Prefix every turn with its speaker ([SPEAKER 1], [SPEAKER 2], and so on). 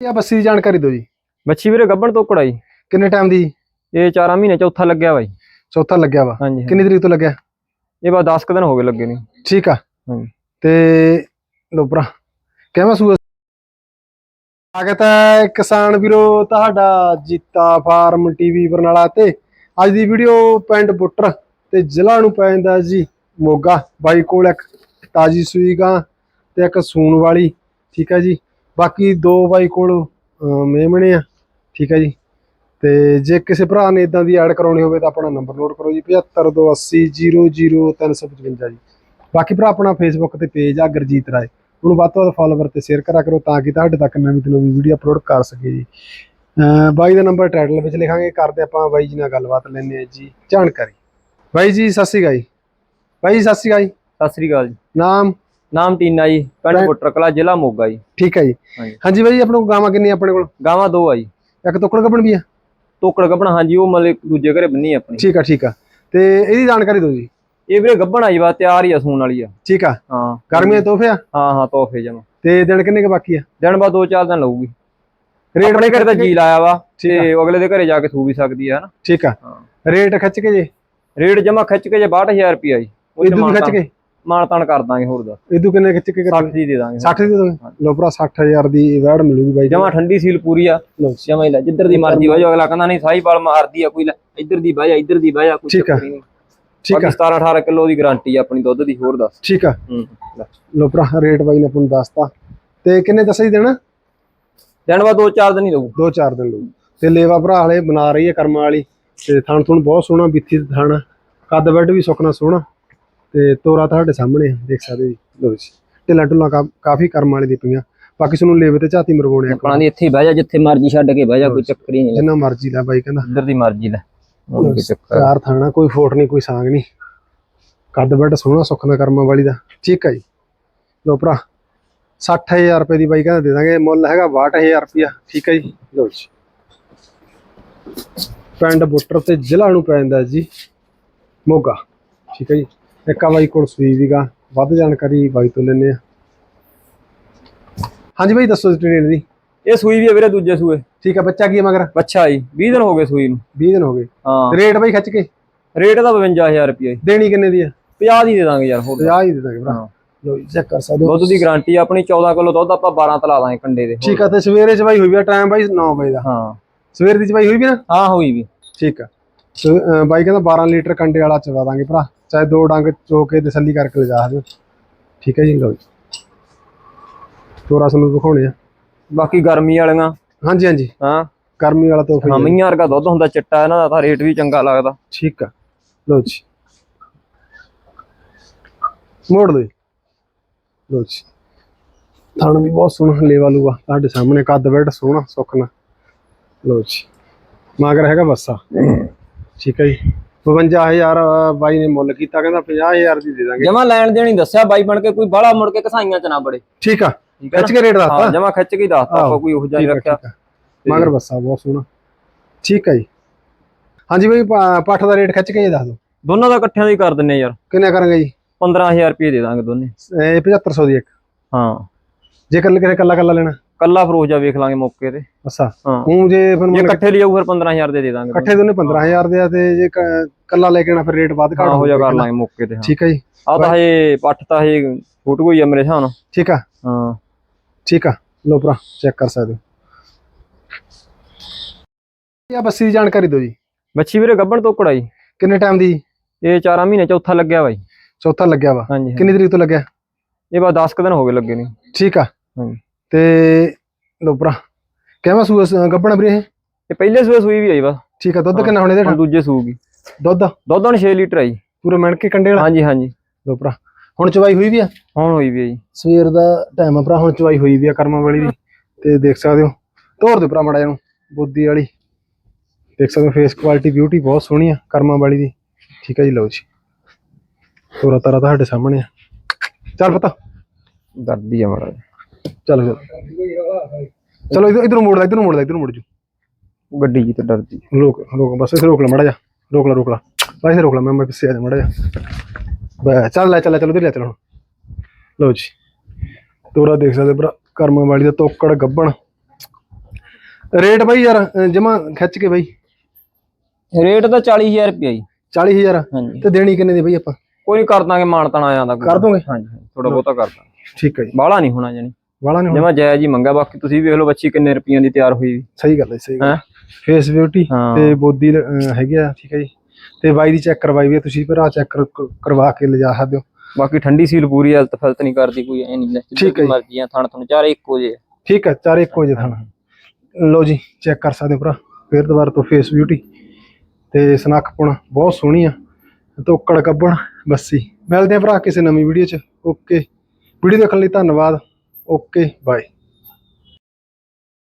[SPEAKER 1] ਇਹ ਬੱਸੀ ਦੀ ਜਾਣਕਾਰੀ ਦਿਓ ਜੀ।
[SPEAKER 2] ਬੱਚੀ ਵੀਰੇ ਗੱਬਣ ਤੋਕੜਾ ਜੀ
[SPEAKER 1] ਕਿੰਨੇ ਟਾਈਮ ਦੀ?
[SPEAKER 2] ਇਹ 4 ਮਹੀਨੇ ਚੌਥਾ ਲੱਗਿਆ ਬਾਈ।
[SPEAKER 1] ਚੌਥਾ ਲੱਗਿਆ ਵਾ।
[SPEAKER 2] ਹਾਂਜੀ ਹਾਂਜੀ।
[SPEAKER 1] ਕਿੰਨੀ ਤਰੀਕ ਤੋਂ ਲੱਗਿਆ?
[SPEAKER 2] ਇਹ ਬਾ 10 ਕੁ ਦਿਨ ਹੋ ਗਏ ਲੱਗੇ ਨੇ।
[SPEAKER 1] ਠੀਕ ਆ।
[SPEAKER 2] ਹਾਂਜੀ।
[SPEAKER 1] ਤੇ ਲੋ ਭਰਾ ਕਿਵੇਂ ਸੂਆ? ਸਵਾਗਤ ਹੈ ਕਿਸਾਨ ਵੀਰੋ ਤੁਹਾਡਾ ਜੀਤਾ ਫਾਰਮ ਟੀਵੀ ਬਰਨਾਲਾ ਤੇ। ਅੱਜ ਦੀ ਵੀਡੀਓ ਪਿੰਡ ਬੁੱਟਰ ਤੇ ਜ਼ਿਲ੍ਹਾ ਨੂੰ ਪੈ ਜਾਂਦਾ ਜੀ ਮੋਗਾ। ਬਾਈ ਕੋਲ ਇੱਕ ਤਾਜੀ ਸੂਈ ਗਾਂ ਤੇ ਇੱਕ ਸੂਣ ਵਾਲੀ। ਠੀਕ ਹੈ ਜੀ। ਬਾਕੀ ਦੋ ਬਾਈ ਕੋਲ ਮੇਮਣੇ ਆ। ਠੀਕ ਹੈ ਜੀ। ਤੇ ਜੇ ਕਿਸੇ ਭਰਾ ਨੇ ਇਦਾਂ ਦੀ ਐਡ ਕਰਾਉਣੀ ਹੋਵੇ ਤਾਂ ਆਪਣਾ ਨੰਬਰ ਨੋਟ ਕਰੋ ਜੀ 7528000355 ਜੀ। ਬਾਕੀ ਭਰਾ ਆਪਣਾ ਫੇਸਬੁੱਕ ਤੇ ਪੇਜ ਆ ਗੁਰਜੀਤ ਰਾਏ। ਉਹਨੂੰ ਵੱਧ ਤੋਂ ਵੱਧ ਫਾਲੋਵਰ ਤੇ ਸ਼ੇਅਰ ਕਰਿਆ ਕਰੋ ਤਾਂ ਕਿ ਤੁਹਾਡੇ ਤੱਕ ਨਵੀਂ ਤੋਂ ਨਵੀਂ ਵੀਡੀਓ ਅਪਲੋਡ ਕਰ ਸਕੇ ਜੀ। ਬਾਈ ਦਾ ਨੰਬਰ ਟਾਈਟਲ ਵਿੱਚ ਲਿਖਾਂਗੇ ਕਰਦੇ ਆਪਾਂ ਬਾਈ ਜੀ ਨਾਲ ਗੱਲਬਾਤ ਲੈਣੇ ਆ ਜੀ ਜਾਣਕਾਰੀ। ਬਾਈ ਜੀ ਸਤਿ ਸ਼੍ਰੀ ਅਕਾਲ ਜੀ। ਬਾਈ ਜੀ ਸਤਿ ਸ਼੍ਰੀ ਅਕਾਲ ਜੀ।
[SPEAKER 2] ਸਤਿ ਸ੍ਰੀ ਅਕਾਲ ਜੀ।
[SPEAKER 1] ਨਾਮ?
[SPEAKER 2] ਨਾਮ ਟੀਨਾ ਜੀ ਪਿੰਡ ਬੁੱਟਰ ਕਲਾ ਜ਼ਿਲ੍ਹਾ ਮੋਗਾ ਜੀ।
[SPEAKER 1] ਠੀਕ ਹੈ ਜੀ।
[SPEAKER 2] ਹਾਂਜੀ।
[SPEAKER 1] ਬਾਈ ਆਪਣੇ ਕੋਲ ਗਾਵਾਂ ਕਿੰਨੀਆਂ ਆਪਣੇ ਕੋਲ?
[SPEAKER 2] ਗਾਵਾਂ ਦੋ ਆ ਜੀ।
[SPEAKER 1] ਇੱਕ ਟੁਕੜ ਕੱਪਣ ਵੀ ਆ?
[SPEAKER 2] ਤੋਕੜ ਗੱਬਣ ਹਾਂਜੀ ਉਹ ਮਤਲਬ ਦੂਜੇ ਘਰੇ ਬੰਨੀ ਆਪਣੀ।
[SPEAKER 1] ਠੀਕ ਆ ਠੀਕ ਆ। ਤੇ ਇਹਦੀ ਜਾਣਕਾਰੀ ਦਿਓ ਜੀ।
[SPEAKER 2] ਇਹ ਵੀਰੇ ਗੱਬਣ ਆਈ ਵਾ ਤਿਆਰ ਹੀ ਆ ਸੂਣ ਵਾਲੀ ਆ।
[SPEAKER 1] ਠੀਕ ਆ।
[SPEAKER 2] ਹਾਂ।
[SPEAKER 1] ਗਰਮੀਆਂ ਤੋਹਫੇ ਆ?
[SPEAKER 2] ਹਾਂ ਹਾਂ ਤੋਹਫੇ ਜਮਾ।
[SPEAKER 1] ਤੇ ਦਿਨ ਕਿੰਨੇ ਕੁ ਬਾਕੀ ਆ?
[SPEAKER 2] ਦਿਨ ਬਾਅਦ ਦੋ ਚਾਰ ਦਿਨ ਲਊਗੀ।
[SPEAKER 1] ਰੇਟ
[SPEAKER 2] ਆਪਣੇ ਘਰੇ ਤਾਂ ਜੀ ਲਾਇਆ ਵਾ ਤੇ ਅਗਲੇ ਦੇ ਘਰੇ ਜਾ ਕੇ ਸੂ ਵੀ ਸਕਦੀ ਆ ਹਨਾ।
[SPEAKER 1] ਠੀਕ ਆ। ਰੇਟ ਖਿੱਚ ਕੇ ਜੇ?
[SPEAKER 2] ਰੇਟ ਜਮਾ ਖਿੱਚ ਕੇ ਜੇ 62000 ਰੁਪਿਆ ਜੀ। ਉਹ
[SPEAKER 1] ਖਿੱਚ ਕੇ?
[SPEAKER 2] ਮਾਨਤਾਨ ਕਰ ਦਾਂਗੇ ਹੋਰ ਦਾ।
[SPEAKER 1] ਇਦੋਂ ਕਿੰਨੇ ਖਿੱਚ ਕੇ
[SPEAKER 2] 60 ਦੀ ਦੇ ਦਾਂਗੇ।
[SPEAKER 1] 60 ਦੀ ਦੋਗੇ? ਲੋ ਭਰਾ 60000 ਦੀ ਵੈੜ ਮਿਲੂਗੀ ਬਾਈ।
[SPEAKER 2] ਜਮਾ ਠੰਡੀ ਸੀਲ ਪੂਰੀ ਆ। ਜਮਾ ਹੀ ਲੈ ਜਿੱਧਰ ਦੀ ਮਰਜ਼ੀ ਵਾਜੋ ਅਗਲਾ ਕਹਿੰਦਾ ਨਹੀਂ ਸਾਈ ਬਾਲ ਮਾਰਦੀ ਆ ਕੋਈ ਲੈ ਇੱਧਰ ਦੀ ਬਾਜਾ ਇੱਧਰ ਦੀ ਬਾਜਾ ਕੋਈ। ਚੱਕਰ ਨਹੀਂ।
[SPEAKER 1] ਠੀਕ ਆ।
[SPEAKER 2] ਬਾਕੀ 17 18 ਕਿਲੋ ਦੀ ਗਾਰੰਟੀ ਆ ਆਪਣੀ ਦੁੱਧ ਦੀ ਹੋਰ ਦੱਸ।
[SPEAKER 1] ਠੀਕ ਆ।
[SPEAKER 2] ਹੂੰ ਲੈ।
[SPEAKER 1] ਭਰਾ ਰੇਟ ਬਾਈ ਨੇ ਆਪਾਂ ਨੂੰ ਦੱਸਤਾ। ਤੇ ਕਿੰਨੇ ਦੱਸਿਆ ਦੇਣਾ?
[SPEAKER 2] ਦਿਨ ਬਾਅਦ ਦੋ ਚਾਰ ਦਿਨ ਹੀ
[SPEAKER 1] ਦੋ ਚਾਰ ਦਿਨ ਲੂ ਤੇ ਲੇਵਾ ਭਰਾ ਹਲੇ ਬਣਾ ਰਹੀ ਹੈ ਕਰਮਾਂ ਵਾਲੀ। ਤੇ ਥਣ ਥਣ ਬਹੁਤ ਸੋਹਣਾ ਬਿੱਥੀ ਥਣ ਕੱਦ ਬੈੱਡ ਵੀ ਸੁੱਕਣਾ ਸੋਹਣਾ। ਤੇ ਤੋਰਾ ਤੁਹਾਡੇ ਸਾਹਮਣੇ ਆ, ਦੇਖ ਸਕਦੇ ਜੀ। ਲੋ ਜੀ ਢਿੱਲਾ ਕਾਫੀ ਕਰਮਾਂ ਵਾਲੀ ਦੀ ਪਈਆਂ। ਬਾਕੀ ਤੁਹਾਨੂੰ ਲੇਵੇ ਤੇ ਝਾਤੀ ਮਰਵਾਉਣੇ ਆ
[SPEAKER 2] ਆਪਣਾ ਦੀ ਇੱਥੇ ਹੀ ਬਹਿ ਜਾ ਜਿੱਥੇ ਮਰਜ਼ੀ ਛੱਡ ਕੇ ਬਹਿ ਜਾ ਕੋਈ ਚੱਕਰ ਹੀ ਨਹੀਂ
[SPEAKER 1] ਜਿੰਨਾ ਮਰਜ਼ੀ ਲੈ ਬਾਈ ਕਹਿੰਦਾ।
[SPEAKER 2] ਇੱਧਰ ਦੀ ਮਰਜ਼ੀ ਲੈ ਕੋਈ ਚੱਕਰ
[SPEAKER 1] ਚਾਰ ਥਾਣਾ ਕੋਈ ਫੋਟ ਨਹੀਂ ਕੋਈ ਸਾਂਗ ਨਹੀਂ। ਕੱਦ ਬੈੱਡ ਸੋਹਣਾ ਸੁੱਖਣਾ ਕਰਮਾਂ ਵਾਲੀ ਦਾ। ਠੀਕ ਹੈ ਜੀ। ਲੋ ਭਰਾ 60000 ਰੁਪਏ ਦੀ ਬਾਈ ਕਹਿੰਦਾ ਦੇ ਦਾਂਗੇ ਮੁੱਲ ਹੈਗਾ 62000 ਰੁਪਿਆ ਠੀਕ ਹੈ ਜੀ। ਲੋ ਜੀ। ਪਿੰਡ ਬੁੱਟਰ ਤੇ ਜ਼ਿਲ੍ਹਾ ਨੂੰ ਪੈ ਜਾਂਦਾ ਜੀ ਮੋਗਾ। ਠੀਕ ਹੈ ਜੀ। ਇੱਕ ਆ ਬਾਈ ਕੋਲ ਸੂਈ ਵੀਗਾ ਵੱਧ ਜਾਣਕਾਰੀ ਬਾਈ ਤੋਂ ਲੈਣੇ ਆ ਹਾਂਜੀ ਬਾਈ ਦੱਸੋ ਡਿਟੇਲ ਦੀ
[SPEAKER 2] ਇਹ ਸੂਈ ਵੀ ਆ ਵੀਰੇ ਦੂਜੇ ਸੂਏ।
[SPEAKER 1] ਠੀਕ ਹੈ ਬੱਚਾ ਕੀ ਹੈ ਮਗਰ?
[SPEAKER 2] ਬੱਚਾ ਜੀ 20 ਦਿਨ ਹੋ ਗਏ ਸੂਈ ਨੂੰ।
[SPEAKER 1] 20 ਦਿਨ ਹੋ ਗਏ।
[SPEAKER 2] ਹਾਂ।
[SPEAKER 1] ਰੇਟ ਬਾਈ ਖਿੱਚ ਕੇ?
[SPEAKER 2] ਰੇਟ ਦਾ 52000 ਰੁਪਏ
[SPEAKER 1] ਦੇਣੀ ਕਿੰਨੇ ਦੀ ਆ?
[SPEAKER 2] 50 ਦੀ ਦੇ ਦਾਂਗੇ ਯਾਰ ਹੋਰ
[SPEAKER 1] 50 ਹੀ ਦੇ ਦਾਂਗੇ ਭਰਾ।
[SPEAKER 2] ਹਾਂ।
[SPEAKER 1] ਲੋ ਚੈੱਕ ਕਰ ਸਕਦੇ ਹੋ
[SPEAKER 2] ਦੁੱਧ ਦੀ ਗਾਰੰਟੀ ਆਪਣੀ 14 ਕਿਲੋ ਦੁੱਧ ਆਪਾਂ 12 ਤਲਾ ਦਾਂਗੇ ਕੰਡੇ ਦੇ।
[SPEAKER 1] ਠੀਕ ਆ ਤੇ ਸਵੇਰੇ ਚਵਾਈ ਹੋਈ ਵੀ ਆ ਟਾਈਮ ਬਾਈ 9 ਵਜੇ ਦਾ।
[SPEAKER 2] ਹਾਂ।
[SPEAKER 1] ਸਵੇਰ ਦੀ ਚਵਾਈ ਹੋਈ ਵੀ ਨਾ?
[SPEAKER 2] ਹਾਂ ਹੋਈ ਵੀ।
[SPEAKER 1] ਠੀਕ ਆ। ਬਾਈ ਕਹਿੰਦਾ 12 ਲੀਟਰ ਕੰਡੇ ਵਾਲਾ ਚਵਾ ਦਾਂਗੇ ਭਰਾ। ਚਾਹੇ ਦੋ ਡੰਗ ਚੋ ਕੇ ਤਸੱਲੀ ਕਰਕੇ ਲਿਜਾ ਸਕਦੇ ਹੋ। ਠੀਕ ਹੈ ਜੀ ਲਓ ਜੀ। ਤੋਰਾ ਸਾਨੂੰ ਦਿਖਾਉਣੇ ਆ।
[SPEAKER 2] ਬਾਕੀ ਗਰਮੀ ਵਾਲੀਆਂ।
[SPEAKER 1] ਹਾਂਜੀ ਹਾਂਜੀ।
[SPEAKER 2] ਹਾਂ।
[SPEAKER 1] ਗਰਮੀ ਵਾਲਾ ਤੋਹਫਾ
[SPEAKER 2] ਹਾਂ। ਮਈਆਂ ਵਰਗਾ ਦੁੱਧ ਹੁੰਦਾ ਚਿੱਟਾ ਇਹਨਾਂ ਦਾ ਤਾਂ ਰੇਟ ਵੀ ਚੰਗਾ ਲੱਗਦਾ।
[SPEAKER 1] ਠੀਕ ਆ। ਲਓ ਜੀ। ਮੋੜ ਦੋ। ਲਓ ਜੀ। ਥਣ ਵੀ ਬਹੁਤ ਸੋਹਣਾ ਲੇਵਾ ਲੂਆ। ਤੁਹਾਡੇ ਸਾਹਮਣੇ ਕੱਦ ਬੈਡ ਸੋਹਣਾ ਸੁੱਕਣਾ ਲਓ ਜੀ। ਮਗਰ ਹੈਗਾ ਬੱਸਾ। ਠੀਕ ਹੈ ਜੀ। 52000 ਬਾਈ ਨੇ ਮੁੱਲ ਕੀਤਾ ਕਹਿੰਦਾ 50000 ਦੀ ਦੇ ਦਾਂਗੇ।
[SPEAKER 2] ਜਮਾ ਲੈਣ ਦੇਣੀ ਦੱਸਿਆ ਬਾਈ ਬਣ ਕੇ ਕੋਈ ਬਾਹਲਾ ਮੁੜ ਕੇ ਕਸਾਈਆਂ ਚ ਨਾ ਬੜੇ
[SPEAKER 1] ਠੀਕ ਆ। ਖਿੱਚ ਕੇ ਰੇਟ ਦੱਸਤਾ।
[SPEAKER 2] ਜਮਾ ਖਿੱਚ ਕੇ ਦੱਸਤਾ ਆਪਾਂ ਕੋਈ ਉਹ
[SPEAKER 1] ਆ,
[SPEAKER 2] ਰੱਖਿਆ।
[SPEAKER 1] ਆ। ਮਗਰ ਬੱਸਾ ਬਹੁਤ ਸੋਹਣਾ। ਠੀਕ ਹੈ ਜੀ। ਹਾਂਜੀ ਬਾਈ ਪੱਠ ਦਾ ਰੇਟ ਖਿੱਚ ਕੇ ਹੀ ਦੱਸ ਦਿਓ।
[SPEAKER 2] ਦੋਨਾਂ ਦਾ ਇਕੱਠਿਆਂ ਦਾ ਹੀ ਕਰ ਦਿੰਨੇ ਯਾਰ।
[SPEAKER 1] ਕਿੰਨਾ ਕਰਾਂਗੇ ਜੀ?
[SPEAKER 2] 15000 ਰੁਪਏ ਦੇ ਦਾਂਗੇ ਦੋਨੇ।
[SPEAKER 1] ਇਹ 7500 ਦੀ ਇੱਕ।
[SPEAKER 2] ਹਾਂ।
[SPEAKER 1] ਜੇ ਕੱਲ ਕਿਸੇ ਕੱਲਾ ਕੱਲਾ ਲੈਣਾ।
[SPEAKER 2] ਕੱਲਾ ਫਰੋਜ਼ ਜਾ ਵੇਖ ਲਾਂਗੇ ਮੌਕੇ ਤੇ।
[SPEAKER 1] ਅੱਛਾ।
[SPEAKER 2] ਹਾਂ।
[SPEAKER 1] ਹੂੰ ਜੇ ਫਿਰ
[SPEAKER 2] ਜੇ ਇਕੱਠੇ ਲਿਆਊ ਫਿਰ 15000 ਦੇ ਦੇ ਦਾਂਗੇ।
[SPEAKER 1] ਇਕੱਠੇ ਦੋਨੇ 15000 ਦੇ ਆ ਤੇ ਜੇ ਕੱਲਾ ਲੈ ਕੇ ਆਣਾ ਫਿਰ ਰੇਟ ਵੱਧ ਘੱਟ
[SPEAKER 2] ਹਾਂ ਜਾ। ਕਰ ਲਾਂਗੇ ਮੌਕੇ ਤੇ ਹਾਂ।
[SPEAKER 1] ਠੀਕ ਹੈ ਜੀ।
[SPEAKER 2] ਆ ਤਾਂ ਹਜੇ ਪੱਠ ਤਾਂ ਹਜੇ ਫੁੱਟ ਗਈ ਆ ਮੇਰੇ ਹਿਸਾਬ ਨਾਲ।
[SPEAKER 1] ਠੀਕ ਆ।
[SPEAKER 2] ਹਾਂ।
[SPEAKER 1] ਠੀਕ ਆ। ਲੋ ਭਰਾ ਚੈੱਕ ਕਰ ਸਕਦੇ ਹੋ। ਇਹ ਆ ਬੱਸੀ ਦੀ ਜਾਣਕਾਰੀ ਦਿਓ ਜੀ।
[SPEAKER 2] ਬੱਚੀ ਵੀਰੇ ਗੱਬਣ ਤੋਂ ਕੜਾਈ
[SPEAKER 1] ਕਿੰਨੇ ਟਾਈਮ ਦੀ?
[SPEAKER 2] ਇਹ 4 ਮਹੀਨੇ ਚੌਥਾ ਲੱਗਿਆ ਬਾਈ
[SPEAKER 1] ਚੌਥਾ ਲੱਗਿਆ ਵਾ।
[SPEAKER 2] ਹਾਂਜੀ ਹਾਂਜੀ।
[SPEAKER 1] ਕਿੰਨੀ ਤਰੀਕ ਤੋਂ ਲੱਗਿਆ?
[SPEAKER 2] ਇਹ ਬਾ 10 ਕੁ ਦਿਨ ਹੋ ਗਏ ਲੱਗੇ ਨੇ।
[SPEAKER 1] ਠੀਕ ਆ।
[SPEAKER 2] ਹਾਂਜੀ।
[SPEAKER 1] ਤੇ ਲੋ ਭਰਾ ਕਿਵੇਂ ਸੂਆ ਗੱਬਣ ਵੀਰੇ ਇਹ?
[SPEAKER 2] ਇਹ ਪਹਿਲੇ ਸੂਏ ਸੂਈ ਵੀ ਆਈ ਬਸ
[SPEAKER 1] ਠੀਕ ਆ ਦੁੱਧ। ਕਿੰਨਾ ਹੁਣ ਇਹਦੇ
[SPEAKER 2] ਹੁਣ ਦੂਜੇ ਸੂਗੀ
[SPEAKER 1] ਦੁੱਧ?
[SPEAKER 2] ਦੁੱਧ ਹੁਣ 6 ਲੀਟਰ ਆਈ
[SPEAKER 1] ਪੂਰੇ ਮਿਣ ਕੇ ਕੰਡੇ ਵਾਲਾ?
[SPEAKER 2] ਹਾਂਜੀ ਹਾਂਜੀ।
[SPEAKER 1] ਲੋ ਭਰਾ ਹੁਣ ਚਵਾਈ ਹੋਈ ਵੀ ਆ?
[SPEAKER 2] ਹੁਣ ਹੋਈ ਵੀ ਆ ਜੀ।
[SPEAKER 1] ਸਵੇਰ ਦਾ ਟਾਈਮ ਆ ਭਰਾ ਹੁਣ ਚਵਾਈ ਹੋਈ ਵੀ ਆ ਕਰਮਾਂ ਵਾਲੀ ਦੀ। ਤੇ ਦੇਖ ਸਕਦੇ ਹੋ ਤੋਰ ਦੇ ਭਰਾ ਮੜਾ ਇਹਨੂੰ ਬੁੱਧੀ ਵਾਲੀ। ਦੇਖ ਸਕਦੇ ਹੋ ਫੇਸ ਕੁਆਲਿਟੀ ਬਿਊਟੀ ਬਹੁਤ ਸੋਹਣੀ ਆ ਕਰਮਾਂ ਵਾਲੀ ਦੀ। ਠੀਕ ਹੈ ਜੀ ਲਓ ਜੀ। ਤੋਰਾ ਤਾਰਾ ਤੁਹਾਡੇ ਸਾਹਮਣੇ ਆ। ਚੱਲ ਪਤਾ।
[SPEAKER 2] ਦਰਦੀ ਆ ਮੜਾ
[SPEAKER 1] ਚੱਲ ਫਿਰ। ਚਲੋ ਇਧਰ ਇਧਰ ਮੋੜ ਲੈ ਇਧਰ ਮੋੜ ਲੈ ਇਧਰ ਮੋੜ ਜੂ।
[SPEAKER 2] ਗੱਡੀ ਜੀ ਤੇ ਡਰਦੀ
[SPEAKER 1] ਲੋਕ ਲੋਕ ਬਸ ਇਸੇ ਰੋਕ ਲੈ ਮੜਾ ਜਾ ਰੋਕ ਲੈ ਰੋਕ ਲੈ। ਬਸ ਇਸੇ ਰੋਕ ਲੈ ਮੈਂ ਮੈਂ ਪਿੱਛੇ ਆ ਜਾ ਮੜਾ ਜਾ ਬਸ ਚੱਲ ਲੈ ਚੱਲ ਲੈ ਚੱਲ ਉਧਰ ਲੈ ਚੱਲ ਹੁਣ। ਲਓ ਜੀ। ਤੋਰਾ ਦੇਖ ਸਕਦੇ ਭਰਾ ਕਰਮਾਂ ਵਾਲੀ ਦਾ ਤੋਕੜ ਗੱਬਣ। ਰੇਟ ਬਾਈ ਯਾਰ ਜਮਾ ਖਿੱਚ ਕੇ ਬਾਈ।
[SPEAKER 2] ਰੇਟ ਤਾਂ 40000 ਰੁਪਏ ਜੀ।
[SPEAKER 1] 40000
[SPEAKER 2] ਹਾਂਜੀ।
[SPEAKER 1] ਤੇ ਦੇਣੀ ਕਿੰਨੇ ਦੀ ਬਾਈ ਆਪਾਂ?
[SPEAKER 2] ਕੋਈ ਨਹੀਂ ਕਰ ਦਾਂਗੇ ਮਾਨ ਤਣਾ ਜਾਂਦਾ
[SPEAKER 1] ਕਰ ਦੋਗੇ?
[SPEAKER 2] ਹਾਂਜੀ ਥੋੜਾ ਬਹੁਤਾ ਕਰ ਦਾਂਗੇ।
[SPEAKER 1] ਠੀਕ ਹੈ ਜੀ।
[SPEAKER 2] ਬਾਹਲਾ ਨਹੀਂ ਹੋਣਾ ਜਾਨੀ
[SPEAKER 1] ਵਾਲਾ ਨਹੀਂ।
[SPEAKER 2] ਜਿਵੇਂ ਜਾਇਜ਼ ਹੀ ਮੰਗਾ ਬਾਕੀ ਤੁਸੀਂ ਵੇਖ ਲਓ ਬੱਚੀ ਕਿੰਨੇ ਰੁਪਈਆਂ ਦੀ ਤਿਆਰ ਹੋਈ
[SPEAKER 1] ਸਹੀ ਗੱਲ ਹੈ ਸਹੀ ਗੱਲ
[SPEAKER 2] ਹੈਂ?
[SPEAKER 1] Face beauty. ਤੇ ਬੋਦੀ ਹੈਗੀ ਆ ਠੀਕ ਹੈ ਜੀ। ਤੇ ਬਾਈ ਦੀ ਚੈੱਕ ਕਰਵਾਈ ਵੀ ਤੁਸੀਂ ਭਰਾ ਚੈੱਕ ਕਰਵਾ ਕੇ ਲਿਜਾ ਸਕਦੇ ਹੋ।
[SPEAKER 2] ਬਾਕੀ ਠੰਡੀ ਸੀਲ ਪੂਰੀ ਹਲਤ ਫਲਤ ਨਹੀਂ ਕਰਦੀ ਕੋਈ ਐ ਨਹੀਂ
[SPEAKER 1] ਠੀਕ ਹੈ ਜੀ।
[SPEAKER 2] ਮਰਜ਼ੀ ਆ ਥਣ ਤੁਹਾਨੂੰ ਚਾਰੇ ਇੱਕੋ ਜੇ।
[SPEAKER 1] ਠੀਕ ਹੈ ਚਾਰੇ ਇੱਕੋ ਜਿਹੇ ਥਾਣਾ। ਲਓ ਜੀ ਚੈੱਕ ਕਰ ਸਕਦੇ ਹੋ ਭਰਾ। ਫਿਰ ਦੁਬਾਰਾ ਤੋਂ ਫੇਸ ਬਿਊਟੀ ਤੇ ਸਨੱਖ ਪੁਣਾ ਬਹੁਤ ਸੋਹਣੀ ਆ। ਤੋਕੜ ਕੱਬਣ ਬੱਸੀ। ਮਿਲਦੇ ਆ ਭਰਾ ਕਿਸੇ ਨਵੀਂ ਵੀਡੀਓ 'ਚ। ਓਕੇ ਵੀਡੀਓ ਦੇਖਣ ਲਈ ਧੰਨਵਾਦ। Okay bye